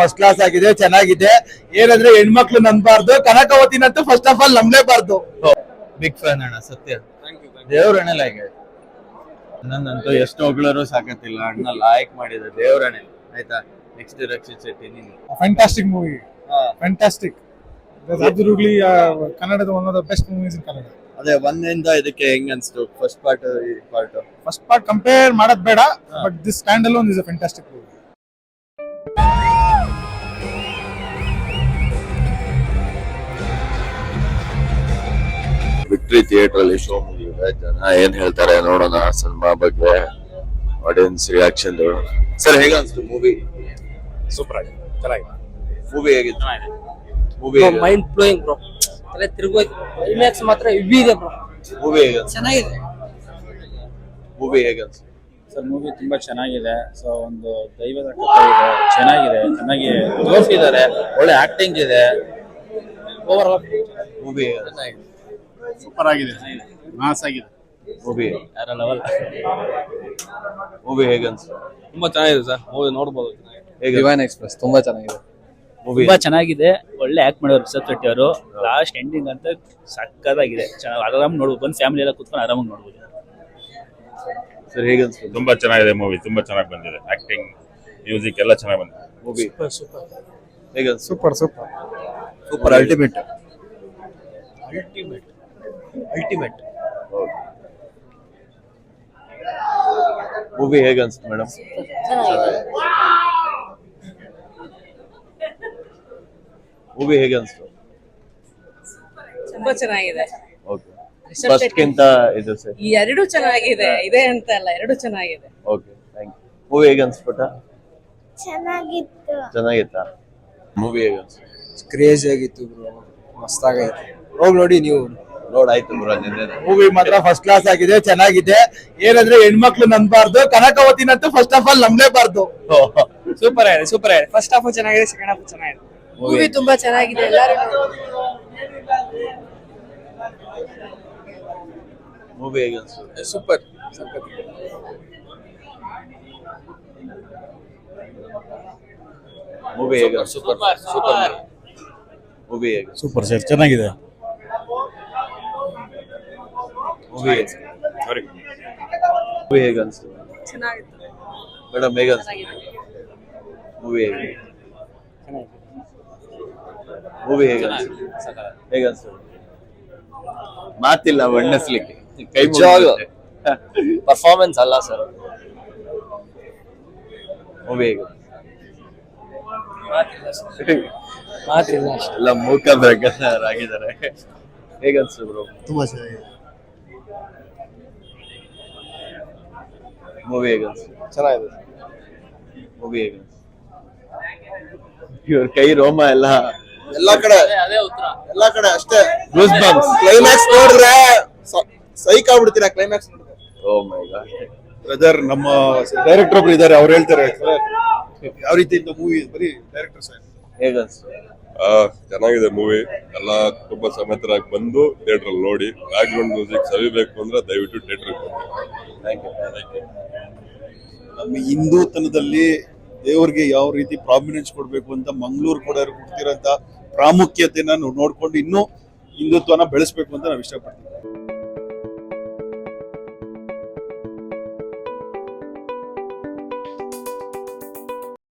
First class ಆಗಿದೆ ಚೆನ್ನಾಗಿದೆ. ಏನಂದ್ರೆ ಹೆಣ್ಮಕ್ಳು ನನ್ಬಾರ್ದು ಕನಕವತಿನಂತೂ ಫಸ್ಟ್ ಆಫ್ ಆಲ್ ನಂಬಲೇಬಾರ್ದು. ಬಿಗ್ ಫ್ಯಾನ್ ಅಣ್ಣ ಸತ್ಯ. ದೇವ್ರಣ್ಣ ಲೈಕ್ ನನ್ನಂತೂ ಎಷ್ಟು ಹೊಗಳರು ಸಾಕತ್ತಿಲ್ಲ ಅಣ್ಣ ಲಾಯ್ಕ್ ಮಾಡಿದ ದೇವ್ರಣ್ಣೆ ಆಯ್ತಾ? ನೆಕ್ಸ್ಟ್ ರಕ್ಷಿತ್ ಶೆಟ್ಟಿ ನೀನು. ಫ್ಯಾಂಟಾಸ್ಟಿಕ್ ಮೂವಿ ಫ್ಯಾಂಟಾಸ್ಟಿಕ್ ಅಬ್ದುರುಗ್ಲಿ ಕನ್ನಡದ one of the best movies in Kannada. ಅದೇ ಒಂದಿಂದ ಇದಕ್ಕೆ ಹೆಂಗ್ ಅನ್ಸ್ತು? ಫಸ್ಟ್ ಪಾರ್ಟ್ ಈ ಪಾರ್ಟ್ ಫಸ್ಟ್ ಪಾರ್ಟ್ ಕಂಪೇರ್ ಮಾಡೋದ್ ಬೇಡ but this stand alone is a fantastic movie Victory theatre ಅಲ್ಲಿ ಶೋ ಮುಗಿದಿದೆ ಜನ ಏನ್ ಹೇಳ್ತಾರೆ ನೋಡೋಣ ಸಿನಿಮಾ ಬಗ್ಗೆ ಆಡಿಯನ್ಸ್ ರಿಯಾಕ್ಷನ್ ಸರ್ ಹೇಗ ಅನ್ಸ್ತು ಮೂವಿ ಸೂಪರ್ ಆಗಿದೆ. ಚೆನ್ನಾಗಿದೆ. ಮೂವಿ ಹೇಗಿತ್ತು? ಮೂವಿ ಮೈಂಡ್ ಬ್ಲೋಯಿಂಗ್ ಬ್ರೋ ತಲೆ ತಿರುಗೋಯ್ತು ಕ್ಲೈಮ್ಯಾಕ್ಸ್ ಮಾತ್ರ ಇವಿ ಇದೆ ಬ್ರೋ ಮೂವಿ ಹೇಗೆ ಚೆನ್ನಾಗಿದೆ. ಮೂವಿ ಹೇಗೆ ಅನ್ಸ್ತು? ಸರ್ ಮೂವಿ ತುಂಬಾ ಚೆನ್ನಾಗಿದೆ. ಸೊ ಒಂದು ದೈವದ ಕಥೆ ಇದೆ. ಚೆನ್ನಾಗಿದೆ. ಚೆನ್ನಾಗಿ ತೋರಿಸಿದ್ದಾರೆ. ಒಳ್ಳೆ ಆಕ್ಟಿಂಗ್ ಇದೆ. ಓವರ್ ಆಲ್ ಮೂವಿ ಸೂಪರ್ ಆಗಿದೆ. ಮಾಸ್ ಆಗಿದೆ. ಮೂವಿ ಯಾರ ಲೆವೆಲ್ ಮೂವಿ ಹೇಗನ್ಸ್ ತುಂಬಾ ಚೆನ್ನಾಗಿದೆ ಸರ್. ಮೂವಿ ನೋಡ್ಬೋದು. ಹೇಗ? ಡಿವೈನ್ ಎಕ್ಸ್ಪ್ರೆಸ್ ತುಂಬಾ ಚೆನ್ನಾಗಿದೆ. ಮೂವಿ ತುಂಬಾ ಚೆನ್ನಾಗಿದೆ. ಒಳ್ಳೆ ಆಕ್ಟ್ ಮಾಡೋರು ರಿಷಬ್ ಶೆಟ್ಟಿ ಅವರು. ಲಾಸ್ಟ್ ಎಂಡಿಂಗ್ ಅಂತ ಸಕ್ಕತ್ತಾಗಿದೆ. ಚೆನ್ನಾಗಿ ಆರಾಮ್ ನೋಡ್ಬೋದು. ಬಂದು ಫ್ಯಾಮಿಲಿ ಎಲ್ಲ ಕುತ್ಕೊಂಡು ಆರಾಮಾಗಿ ನೋಡ್ಬೋದು. ಸರ್ ಹೇಗನ್ಸ್ ತುಂಬಾ ಚೆನ್ನಾಗಿದೆ ಮೂವಿ ತುಂಬಾ ಚೆನ್ನಾಗಿ ಬಂದಿದೆ. ಆಕ್ಟಿಂಗ್ ಮ್ಯೂಸಿಕ್ ಎಲ್ಲ ಚೆನ್ನಾಗಿ ಬಂದಿದೆ. Movie super ಹೇಗನ್ಸ್ super super super ultimate ultimate movie ಹೇಗೆ ಅನ್ಸುತ್ತೆ ಮೇಡಮ್ ಮೂವಿ ಹೇಗೆ ಅನ್ಸುತ್ತೆ? ತುಂಬಾ ಚೆನ್ನಾಗಿದೆ. Okay Rishab first Shetty. ಗಿಂತ ಇದು ಸರ್. ಈ ಎರಡು ಚೆನ್ನಾಗಿದೆ. ಇದೆ ಅಂತ ಅಲ್ಲ ಎರಡು ಚೆನ್ನಾಗಿದೆ. ಓಕೆ ಥ್ಯಾಂಕ್ ಯು ಮೂವಿ ಹೇಗೆ ಅನ್ಸ್ಬಿಟ್ಟ ಚೆನ್ನಾಗಿತ್ತು. ಚೆನ್ನಾಗಿತ್ತಾ? ಮೂವಿ ಹೇಗೆ ಅನ್ಸ್ತು ಕ್ರೇಜಿ ಆಗಿತ್ತು ಬ್ರೋ ಮಸ್ತಾಗೈತೆ. ಹೋಗಿ ನೋಡಿ ನೀವು. ನೋಡ್ ಆಯ್ತು ಮೂವಿ ಮಾತ್ರ ಫಸ್ಟ್ ಕ್ಲಾಸ್ ಆಗಿದೆ ಚೆನ್ನಾಗಿದೆ. ಏನಂದ್ರೆ ಹೆಣ್ಮಕ್ಳು ನಂಬಾರ್ದು ಕನಕವತಿನಂತೂ ಫಸ್ಟ್ ಆಫ್ ಆಲ್ ನಂಬಲೇಬಾರ್ದು. ಸೂಪರ್ ಆಗಿದೆ ಸೂಪರ್ ಆಗಿದೆ. ಫಸ್ಟ್ ಹಾಫ್ ಚೆನ್ನಾಗಿದೆ ಸೆಕೆಂಡ್ ಹಾಫ್ ಚೆನ್ನಾಗಿದೆ. ಮೂವಿ ತುಂಬಾ ಚೆನ್ನಾಗಿದೆ ಎಲ್ಲರೂ ಮೂವಿ ಹೇಗೆ ಸೂಪರ್ ಮೂವಿ ಹೇಗೆ ಸೂಪರ್ ಸೂಪರ್ ಮೂವಿ ಹೇಗೆ? ಸೂಪರ್ ಸರ್ ಚೆನ್ನಾಗಿದೆ. ಮೂವಿ ಮೂವಿ ಹೇಗೆ ಅನಿಸ್ತು ಚೆನ್ನಾಗಿತ್ತು. ಮೇಡಮ್ ಹೇಗೆ ಅನ್ಸ್ತು ಮೂವಿ ಹೇಗೆ? ಮೂವಿ ಹೇಗೆ ಅನ್ಸ್ತು ಹೇಗೆ ಅನಿಸ್ತು ಮಾತಿಲ್ಲ ಬಣ್ಣಿಸ್ಲಿಕ್ಕೆ. ಕೈ. ಪರ್ಫಾರ್ಮೆನ್ಸ್ ಅಲ್ಲ ಸರ್ ಮೂವಿ ಹೇಗೆ? ಮಾತಿಲ್ಲ ಎಲ್ಲ ಮೂಕ ಆಗಿದ್ದಾರೆ ಹೇಗೆ ಅನ್ಸ್ತು ಬ್ರೋ ತುಂಬಾ ಚೆನ್ನಾಗಿದೆ. ಮೂವಿ ಹೇಗೆ ಅನ್ಸ್ತು ಚೆನ್ನಾಗಿದೆ. ಮೂವಿ ಹೇಗೆ ಅನ್ಸ್ತು ಇವ್ರ ಕೈ ರೋಮ ಎಲ್ಲ. ಎಲ್ಲಾ ಕಡೆ. ಅದೇ ಉತ್ತರ. ಎಲ್ಲಾ ಕಡೆ ಅಷ್ಟೇ. ಗೂಸ್ ಬಂಪ್ಸ್ ಕ್ಲೈಮ್ಯಾಕ್ಸ್ ನೋಡಿದ್ರೆ ಸೈಕ್ ಆಗ್ಬಿಡ್ತೀರಾ ಕ್ಲೈಮ್ಯಾಕ್ಸ್ ನೋಡಿದ್ರೆ? Oh my god. ಬ್ರದರ್ ನಮ್ಮ ಡೈರೆಕ್ಟರ್ ಒಬ್ರು ಇದ್ದಾರೆ ಅವ್ರು ಹೇಳ್ತಾರೆ ಯಾವ ರೀತಿ ಇದ್ದ ಮೂವಿ ಬರೀ ಡೈರೆಕ್ಟರ್ ಸರ್. ಅನ್ಸ್ತು? ಚೆನ್ನಾಗಿದೆ ಮೂವಿ ಎಲ್ಲ ಕುಟುಂಬ ಸಮೇತರಾಗಿ ಬಂದು ಥಿಯೇಟರ್ ಅಲ್ಲಿ ನೋಡಿ ಬ್ಯಾಕ್ ಗ್ರೌಂಡ್ ಮ್ಯೂಸಿಕ್ ಸವಿಬೇಕು ಅಂದ್ರೆ ದಯವಿಟ್ಟು theatre thank you thank you ನಮ್ಮ ಹಿಂದೂತನದಲ್ಲಿ ದೇವರಿಗೆ ಯಾವ ರೀತಿ ಪ್ರಾಮಿನೆನ್ಸ್ ಕೊಡ್ಬೇಕು ಅಂತ ಮಂಗಳೂರು ಕೂಡ ಕೊಡ್ತಿರೋ ಪ್ರಾಮುಖ್ಯತೆನ ನೋಡ್ಕೊಂಡು ಇನ್ನೂ ಹಿಂದುತ್ವನ ಬೆಳೆಸ್ಬೇಕು ಅಂತ ನಾವು ಇಷ್ಟಪಡ್ತೀವಿ.